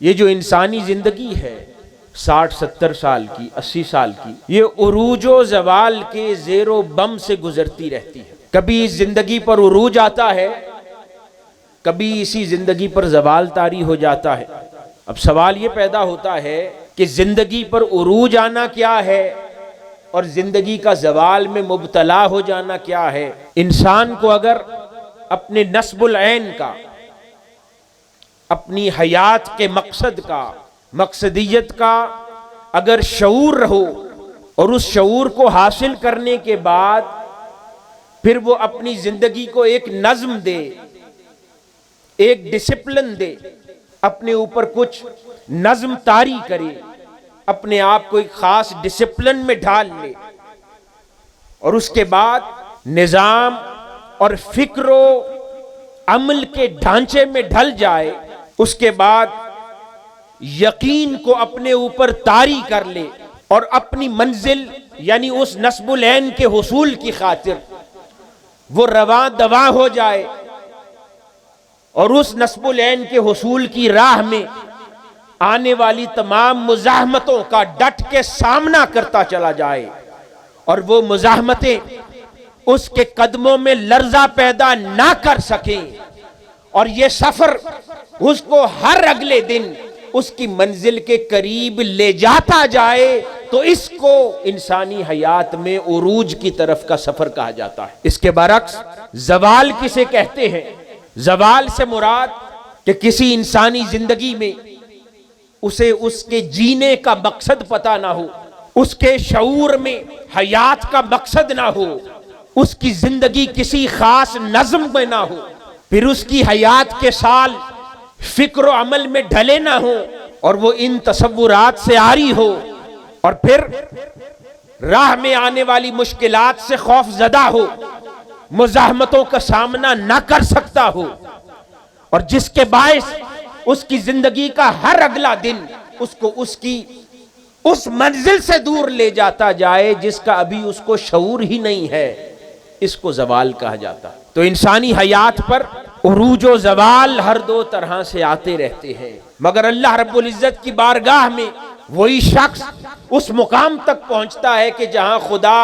ये जो इंसानी ज़िंदगी है, साठ, सत्तर साल की, अस्सी साल की, ये उरूजो जवाल के जेरो बम से गुजरती रहती है। कभी इस ज़िंदगी पर उरूज आता है, कभी इसी ज़िंदगी पर जवाल तारी हो जाता है। अब सवाल ये पैदा होता है कि ज़िंदगी पर उरूज आना क्या है और ज़िंदगी का जवाल में मुबतला हो जाना क्या है? इंसान को अगर अपने नस्बुल का अपनी हयात के मकसद का, मकसदियत का अगर शऊर रहो और उस शऊर को हासिल करने के बाद फिर वो अपनी ज़िंदगी को एक नज्म दे, एक डिसिप्लिन दे, अपने ऊपर कुछ नज्म तारी करे, अपने आप को एक खास डिसिप्लिन में ढाल ले और उसके बाद निज़ाम और फिक्रो अमल के ढांचे में ढल जाए उसके बाद यकीन को अपने ऊपर तारी कर ले और अपनी मंजिल, यानी उस नस्बुल के हसूल की खातिर वो रवा दवा हो जाए और उस नस्बुल के हसूल की राह में आने वाली तमाम मुजाहमतों का डट के सामना करता चला जाए और वो मुजाहमतें उसके कदमों में लर्जा पैदा ना कर सके। और ये सफ़र उसको हर अगले दिन उसकी मंजिल के करीब ले जाता जाए तो इसको इंसानी हयात में उरूज की तरफ़ का सफ़र कहा जाता है। इसके बरक्स, जवाल किसे कहते हैं? जवाल से मुराद कि किसी इंसानी ज़िंदगी में उसे उसके जीने का मकसद पता ना हो, उसके शऊर में हयात का मकसद ना हो, उसकी ज़िंदगी किसी खास नज्म में ना हो, फिर उसकी हयात के साल फ़िक्र अमल में ढले ना हो और वो इन तस्वुरात से आरी हो और फिर राह में आने वाली मुश्किलात से खौफ जदा हो, मुजाहमतों का सामना ना कर सकता हो और जिसके बायस उसकी ज़िंदगी का हर अगला दिन उसको उसकी, उस मंजिल से दूर ले जाता जाए जिसका अभी उसको शूर ही नहीं है, इसको जवाल कहा जाता। तो इंसानी हयात पर उरूज जवाल हर दो तरह से आते रहते हैं। मगर अल्लाह रब्बुल इज़्ज़त की बारगाह में वही शख्स उस मुकाम तक पहुँचता है कि जहाँ खुदा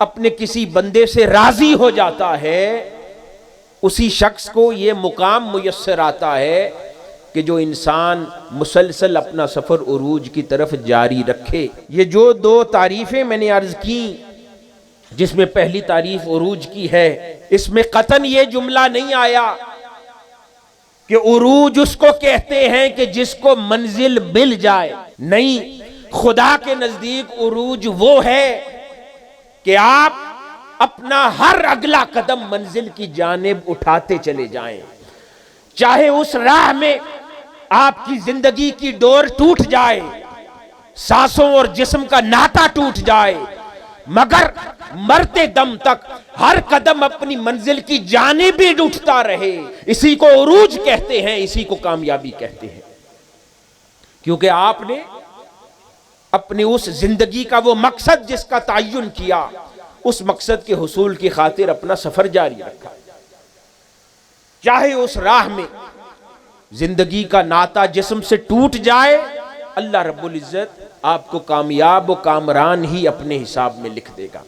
अपने किसी बंदे से राज़ी हो जाता है। उसी शख्स को ये मुकाम मुयसर आता है कि जो इंसान मुसलसल अपना सफ़र उरूज की तरफ़ जारी रखे। ये जो दो तारीफ़ें मैंने अर्ज़ की जिसमें पहली तारीफ़ उरूज की है, इसमें कतन ये जुमला नहीं आया कि उरूज उसको कहते हैं कि जिसको मंजिल मिल जाए। नहीं, खुदा के नज़दीक उरूज वो है कि आप अपना हर अगला कदम मंजिल की जानब उठाते चले जाएँ। चाहे उस राह में आपकी ज़िंदगी की डोर टूट जाए, सांसों और जिस्म का नाता टूट जाए मगर मरते दम तक हर कदम अपनी मंजिल की जाने भी उठता रहे। इसी को उरूज कहते हैं, इसी को कामयाबी कहते हैं। क्योंकि आपने अपने उस ज़िंदगी का वो मकसद जिसका तयन किया, उस मकसद के हसूल की खातिर अपना सफ़र जारी रखा। चाहे उस राह में ज़िंदगी का नाता जिस्म से टूट जाए, अल्लाह रब्बुल इज़्ज़त आपको कामयाब व कामरान ही अपने हिसाब में लिख देगा।